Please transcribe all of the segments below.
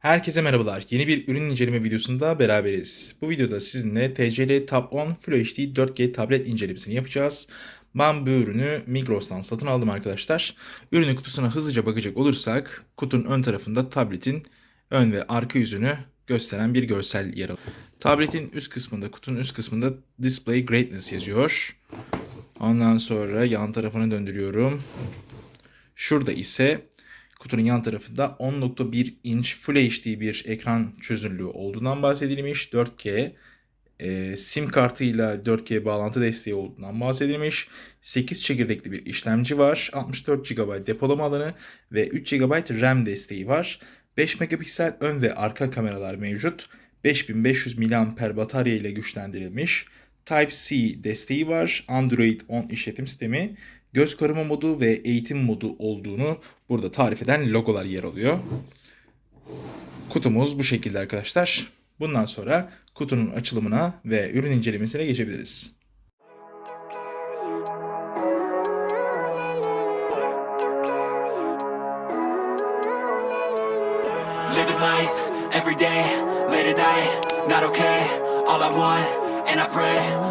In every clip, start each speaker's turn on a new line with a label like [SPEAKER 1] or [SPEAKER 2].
[SPEAKER 1] Herkese merhabalar. Yeni bir ürün inceleme videosunda beraberiz. Bu videoda sizinle TCL Tab 10 Full HD 4G tablet incelemesini yapacağız. Ben bu ürünü Migros'tan satın aldım arkadaşlar. Ürünün kutusuna hızlıca bakacak olursak kutunun ön tarafında tabletin ön ve arka yüzünü gösteren bir görsel yer alıyor. Tabletin üst kısmında, kutunun üst kısmında Display Greatness yazıyor. Ondan sonra yan tarafını döndürüyorum. Şurada ise kutunun yan tarafında 10.1 inç Full HD bir ekran çözünürlüğü olduğundan bahsedilmiş. 4G e, sim kartıyla 4G bağlantı desteği olduğundan bahsedilmiş. 8 çekirdekli bir işlemci var. 64 GB depolama alanı ve 3 GB RAM desteği var. 5 megapiksel ön ve arka kameralar mevcut. 5500 mAh batarya ile güçlendirilmiş. Type-C desteği var. Android 10 işletim sistemi. Göz koruma modu ve eğitim modu olduğunu burada tarif eden logolar yer alıyor. Kutumuz bu şekilde arkadaşlar. Bundan sonra kutunun açılımına ve ürün incelemesine geçebiliriz.
[SPEAKER 2] Every day, late at night, not okay. All I want, and I pray,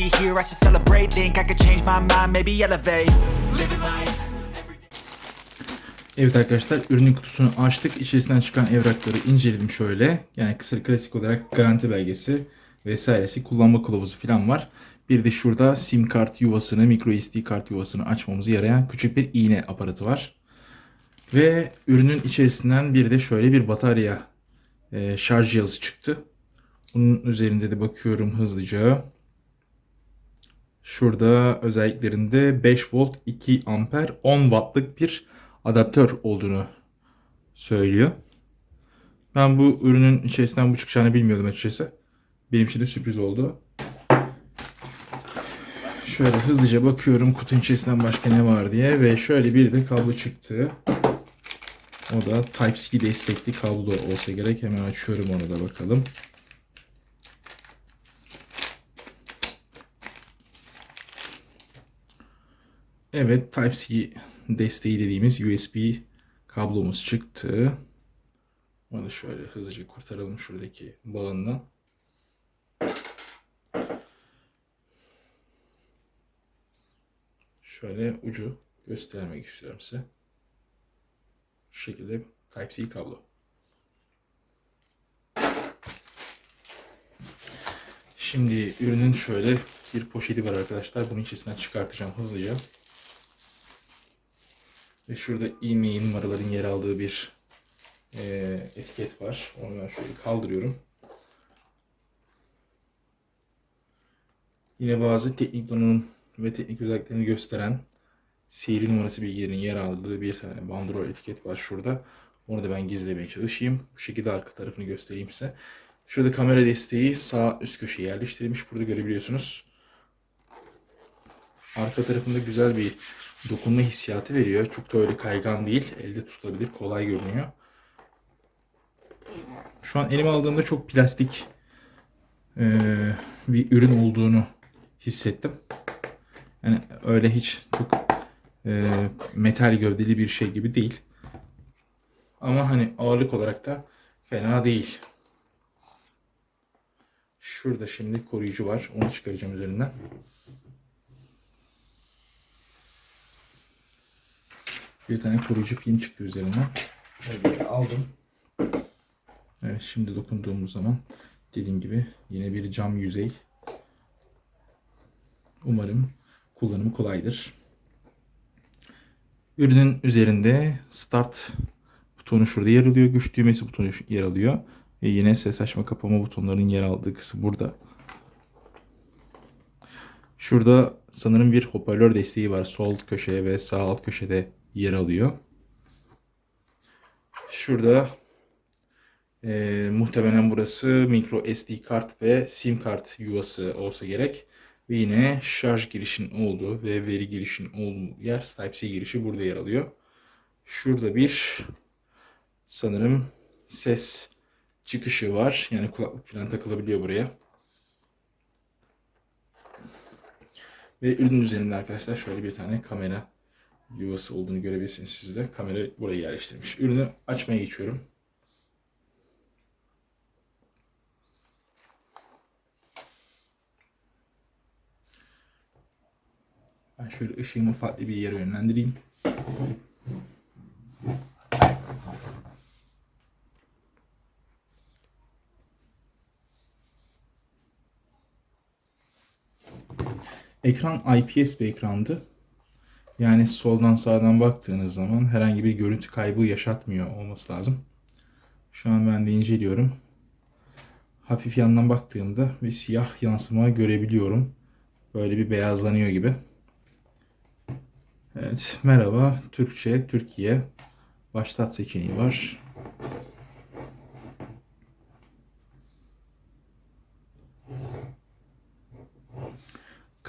[SPEAKER 2] hear, I should celebrate. Think I could change my mind, maybe elevate.
[SPEAKER 1] Evet arkadaşlar ürünün kutusunu açtık. İçerisinden çıkan evrakları inceledim şöyle. Yani kısa klasik olarak garanti belgesi vesairesi kullanma kılavuzu falan var. Bir de şurada sim kart yuvasını, micro SD kart yuvasını açmamızı yarayan küçük bir iğne aparatı var. Ve ürünün içerisinden bir de şöyle bir batarya e, şarj cihazı çıktı. Bunun üzerinde de bakıyorum hızlıca. Şurada özelliklerinde 5 volt 2 amper 10 wattlık bir adaptör olduğunu söylüyor. Ben bu ürünün içerisinden bu çıkacağını bilmiyordum açıkçası. Benim için de sürpriz oldu. Şöyle hızlıca bakıyorum kutunun içerisinden başka ne var diye ve şöyle bir de kablo çıktı. O da Type-C destekli kablo olsa gerek. Hemen açıyorum onu da bakalım. Evet Type-C desteği dediğimiz USB kablomuz çıktı. Onu da şöyle hızlıca kurtaralım şuradaki bağından. Şöyle ucu göstermek istiyorum size. Şu şekilde Type-C kablo. Şimdi ürünün şöyle bir poşeti var arkadaşlar. Bunun içerisinden çıkartacağım hızlıca. Ve şurada e-mail numaraların yer aldığı bir e, etiket var. Onu ben şöyle kaldırıyorum. Yine bazı teknik donanım ve teknik özelliklerini gösteren seri numarası bilgilerinin yer aldığı bir tane bandrol etiket var şurada. Onu da ben gizlemeye çalışayım. Bu şekilde arka tarafını göstereyim size. Şurada kamera desteği sağ üst köşeye yerleştirilmiş. Burada görebiliyorsunuz. Arka tarafında güzel bir dokunma hissiyatı veriyor. Çok da öyle kaygan değil. Elde tutulabilir. Kolay görünüyor. Şu an elime aldığımda çok plastik eee, bir ürün olduğunu hissettim. Yani öyle hiç çok eee, metal gövdeli bir şey gibi değil. Ama hani ağırlık olarak da fena değil. Şurada şimdi koruyucu var. Onu çıkaracağım üzerinden. Bir tane koruyucu film çıktı. Onu böyle aldım. Evet şimdi dokunduğumuz zaman dediğim gibi yine bir cam yüzey. Umarım kullanımı kolaydır. Ürünün üzerinde start butonu şurada yer alıyor. Güç düğmesi butonu yer alıyor. Ve yine ses açma kapama butonlarının yer aldığı kısım burada. Şurada sanırım bir hoparlör desteği var. Sol köşeye ve sağ alt köşede yer alıyor. Şurada Ee, muhtemelen burası micro SD kart ve sim kart yuvası olsa gerek. Ve yine şarj girişin olduğu ve veri girişin olduğu yer Type-C girişi burada yer alıyor. Şurada bir sanırım ses çıkışı var. Yani kulaklık falan takılabiliyor buraya. Ve ürünün üzerinde arkadaşlar şöyle bir tane kamera yuvası olduğunu görebilirsiniz siz de. Kamera buraya yerleştirmiş. Ürünü açmaya geçiyorum. Ben şöyle ışığımı farklı bir yere yönlendireyim. Ekran IPS bir ekrandı. Yani soldan sağdan baktığınız zaman herhangi bir görüntü kaybı yaşatmıyor olması lazım. Şu an ben de inceliyorum. Hafif yandan baktığımda bir siyah yansıma görebiliyorum. Böyle bir beyazlanıyor gibi. Evet, merhaba. Türkçe, Türkiye. Başlat seçeneği var.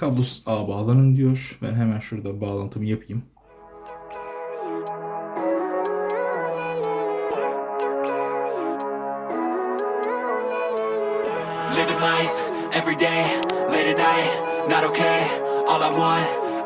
[SPEAKER 1] Kablosuz ağ bağlanın diyor. Ben hemen şurada bağlantımı yapayım.
[SPEAKER 2] Living life every day, late at night, not okay. All I want,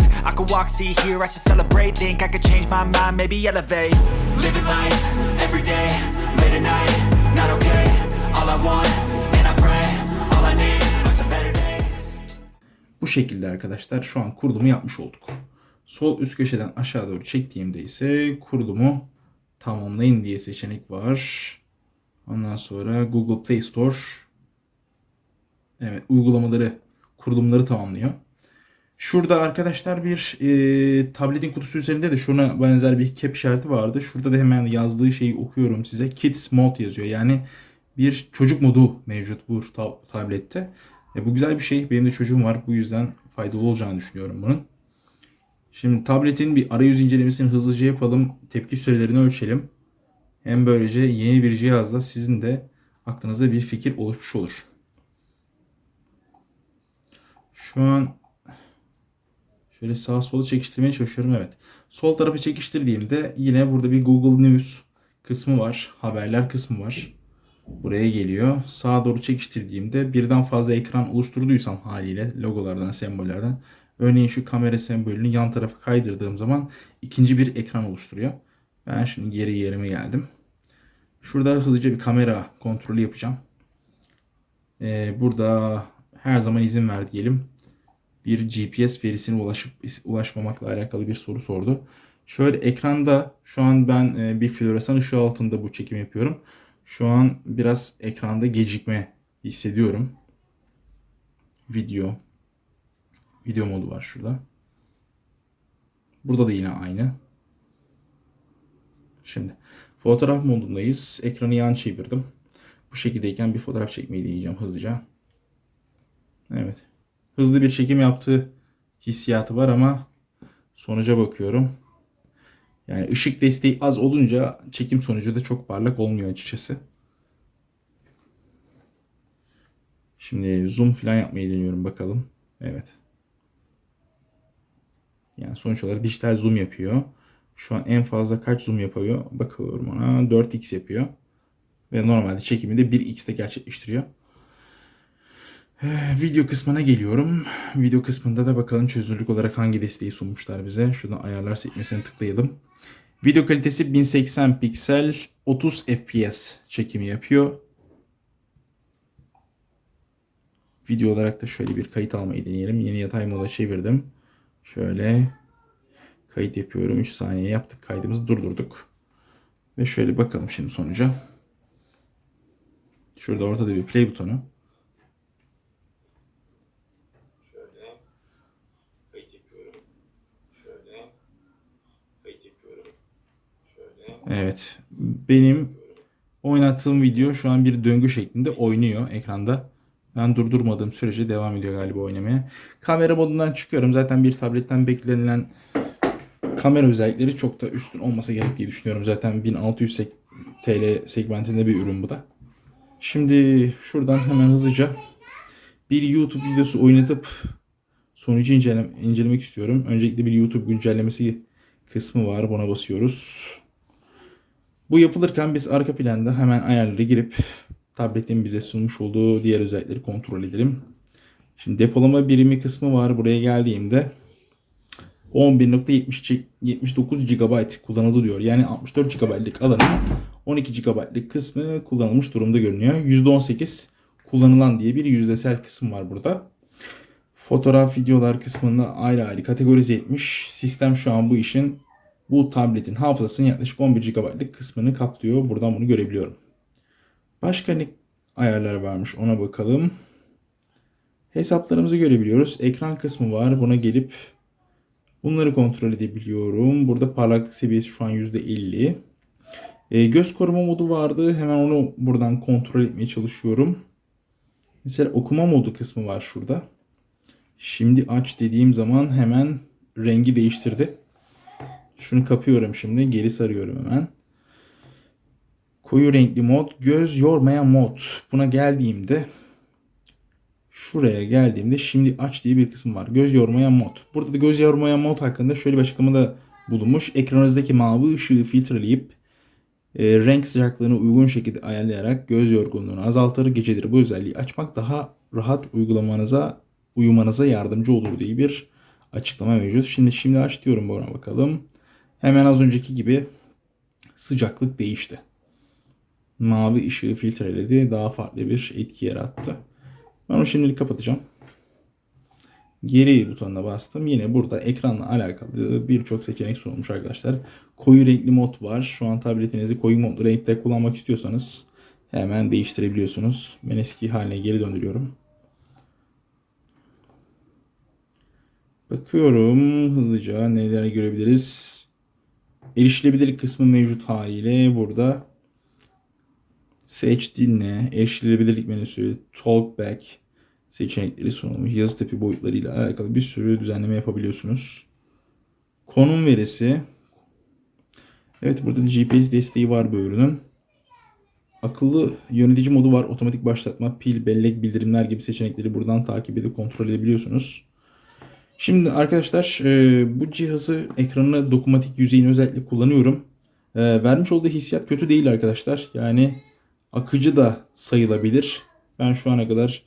[SPEAKER 2] I could walk, see, hear, I should celebrate. Think I could change my mind, maybe elevate. Living life every day, late at night, not okay. All I want.
[SPEAKER 1] Bu şekilde arkadaşlar şu an kurulumu yapmış olduk. Sol üst köşeden aşağı doğru çektiğimde ise kurulumu tamamlayın diye seçenek var. Ondan sonra Google Play Store evet uygulamaları kurulumları tamamlıyor. Şurada arkadaşlar bir e, tabletin kutusu üzerinde de şuna benzer bir cap işareti vardı. Şurada da hemen yazdığı şeyi okuyorum size. Kids Mode yazıyor. Yani bir çocuk modu mevcut bu tab- tablette. E, bu güzel bir şey. Benim de çocuğum var. Bu yüzden faydalı olacağını düşünüyorum bunun. Şimdi tabletin bir arayüz incelemesini hızlıca yapalım. Tepki sürelerini ölçelim. Hem böylece yeni bir cihazla sizin de aklınızda bir fikir oluşmuş olur. Şu an şöyle sağa sola çekiştirmeye çalışıyorum. Evet. Sol tarafı çekiştirdiğimde yine burada bir Google News kısmı var. Haberler kısmı var. Buraya geliyor. Sağa doğru çekiştirdiğimde birden fazla ekran oluşturduysam haliyle logolardan, sembollerden örneğin şu kamera sembolünü yan tarafa kaydırdığım zaman ikinci bir ekran oluşturuyor. Ben şimdi geri yerime geldim. Şurada hızlıca bir kamera kontrolü yapacağım. Ee, burada her zaman izin ver diyelim. Bir GPS verisine ulaşıp ulaşmamakla alakalı bir soru sordu. Şöyle ekranda şu an ben e, bir floresan ışığı altında bu çekim yapıyorum. Şu an biraz ekranda gecikme hissediyorum. Video. Video modu var şurada. Burada da yine aynı. Şimdi fotoğraf modundayız. Ekranı yan çevirdim. Bu şekildeyken bir fotoğraf çekmeyi deneyeceğim hızlıca. Evet. Hızlı bir çekim yaptığı hissiyatı var ama sonuca bakıyorum. Yani ışık desteği az olunca çekim sonucu da çok parlak olmuyor açıkçası. Şimdi zoom falan yapmayı deniyorum bakalım. Evet. Yani sonuç olarak dijital zoom yapıyor. Şu an en fazla kaç zoom yapıyor? Bakıyorum ona. 4x yapıyor. Ve normalde çekimi de 1x'te gerçekleştiriyor. Ee, Video kısmına geliyorum. Video kısmında da bakalım çözünürlük olarak hangi desteği sunmuşlar bize. Şuradan ayarlar sekmesine tıklayalım. Video kalitesi 1080 piksel 30 fps çekimi yapıyor. Video olarak da şöyle bir kayıt almayı deneyelim. Yeni yatay moda çevirdim. Şöyle kayıt yapıyorum. 3 saniye yaptık kaydımızı durdurduk. Ve şöyle bakalım şimdi sonuca. Şurada ortada bir play butonu.
[SPEAKER 3] Şöyle kayıt yapıyorum. Şöyle kayıt yapıyorum. Şöyle
[SPEAKER 1] Evet. Benim oynattığım video şu an bir döngü şeklinde oynuyor ekranda. Ben durdurmadığım sürece devam ediyor galiba oynamaya. Kamera modundan çıkıyorum. Zaten bir tabletten beklenilen kamera özellikleri çok da üstün olmasa gerek diye düşünüyorum. Zaten 1600 sek- TL segmentinde bir ürün bu da. Şimdi şuradan hemen hızlıca bir YouTube videosu oynatıp sonucu incelem- incelemek istiyorum. Öncelikle bir YouTube güncellemesi kısmı var. Buna basıyoruz. Bu yapılırken biz arka planda hemen ayarlara girip tabletin bize sunmuş olduğu diğer özellikleri kontrol edelim. Şimdi depolama birimi kısmı var. Buraya geldiğimde 11.79 GB kullanıldı diyor. Yani 64 GB'lık alanın 12 GB'lık kısmı kullanılmış durumda görünüyor. %18 kullanılan diye bir yüzdesel kısım var burada. Fotoğraf, videolar kısmında ayrı ayrı kategorize etmiş. Sistem şu an bu işin bu tabletin hafızasının yaklaşık 11 GB'lık kısmını kaplıyor. Buradan bunu görebiliyorum. Başka ne ayarlar varmış ona bakalım. Hesaplarımızı görebiliyoruz. Ekran kısmı var. Buna gelip bunları kontrol edebiliyorum. Burada parlaklık seviyesi şu an %50. E, göz koruma modu vardı. Hemen onu buradan kontrol etmeye çalışıyorum. Mesela okuma modu kısmı var şurada. Şimdi aç dediğim zaman hemen rengi değiştirdi. Şunu kapıyorum şimdi. Geri sarıyorum hemen. Koyu renkli mod. Göz yormayan mod. Buna geldiğimde şuraya geldiğimde şimdi aç diye bir kısım var. Göz yormayan mod. Burada da göz yormayan mod hakkında şöyle bir açıklamada bulunmuş. Ekranınızdaki mavi ışığı filtreleyip e, renk sıcaklığını uygun şekilde ayarlayarak göz yorgunluğunu azaltır. Geceleri bu özelliği açmak daha rahat uygulamanıza uyumanıza yardımcı olur diye bir açıklama mevcut. Şimdi şimdi aç diyorum buna bakalım. Hemen az önceki gibi sıcaklık değişti. Mavi ışığı filtreledi. Daha farklı bir etki yarattı. Ben onu şimdilik kapatacağım. Geri butonuna bastım. Yine burada ekranla alakalı birçok seçenek sunulmuş arkadaşlar. Koyu renkli mod var. Şu an tabletinizi koyu modlu renkte kullanmak istiyorsanız hemen değiştirebiliyorsunuz. Ben eski haline geri döndürüyorum. Bakıyorum hızlıca neler görebiliriz. Erişilebilirlik kısmı mevcut haliyle burada seç dinle, erişilebilirlik menüsü, talkback seçenekleri sunulmuş. Yazı tipi boyutlarıyla alakalı bir sürü düzenleme yapabiliyorsunuz. Konum verisi. Evet burada da GPS desteği var bu ürünün. Akıllı yönetici modu var. Otomatik başlatma, pil, bellek, bildirimler gibi seçenekleri buradan takip edip kontrol edebiliyorsunuz. Şimdi arkadaşlar e, bu cihazı ekranına dokunmatik yüzeyin özellikle kullanıyorum. E, vermiş olduğu hissiyat kötü değil arkadaşlar. Yani akıcı da sayılabilir. Ben şu ana kadar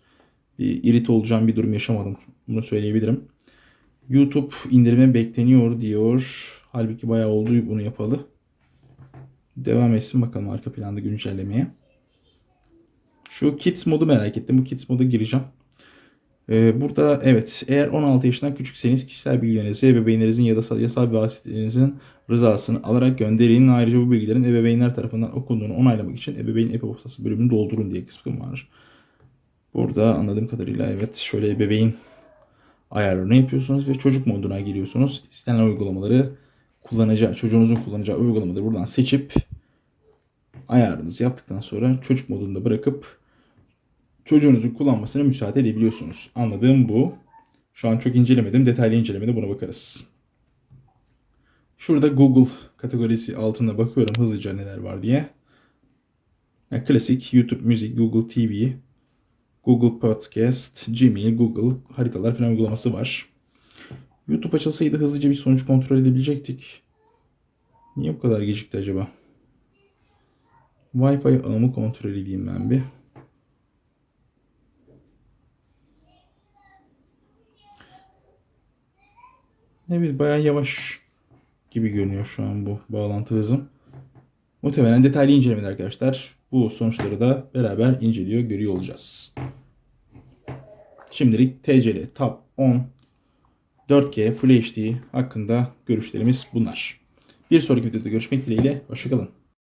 [SPEAKER 1] bir irite olacağım bir durum yaşamadım. Bunu söyleyebilirim. YouTube indirime bekleniyor diyor. Halbuki bayağı oldu bunu yapalı. Devam etsin bakalım arka planda güncellemeye. Şu Kids modu merak ettim. Bu Kids moda gireceğim. Ee, burada evet eğer 16 yaşından küçükseniz kişisel bilgilerinizi ebeveynlerinizin ya da yasal vasıtanızın rızasını alarak gönderin. Ayrıca bu bilgilerin ebeveynler tarafından okunduğunu onaylamak için ebeveyn e-postası bölümünü doldurun diye kısmım var. Burada anladığım kadarıyla evet şöyle ebeveyn ayarlarını yapıyorsunuz ve çocuk moduna giriyorsunuz. İstenilen uygulamaları kullanacağı, çocuğunuzun kullanacağı uygulamaları buradan seçip ayarınızı yaptıktan sonra çocuk modunda bırakıp çocuğunuzun kullanmasına müsaade edebiliyorsunuz. Anladığım bu. Şu an çok incelemedim. Detaylı incelemede buna bakarız. Şurada Google kategorisi altında bakıyorum hızlıca neler var diye. Yani klasik YouTube Müzik, Google TV, Google Podcast, Gmail, Google haritalar falan uygulaması var. YouTube açılsaydı hızlıca bir sonuç kontrol edebilecektik. Niye bu kadar gecikti acaba? Wi-Fi ağımı kontrol edeyim ben bir. Evet bayağı yavaş gibi görünüyor şu an bu bağlantı hızım. Muhtemelen detaylı incelemede arkadaşlar. Bu sonuçları da beraber inceliyor, görüyor olacağız. Şimdilik TCL Tab 10 4G Full HD hakkında görüşlerimiz bunlar. Bir sonraki videoda görüşmek dileğiyle. Hoşçakalın.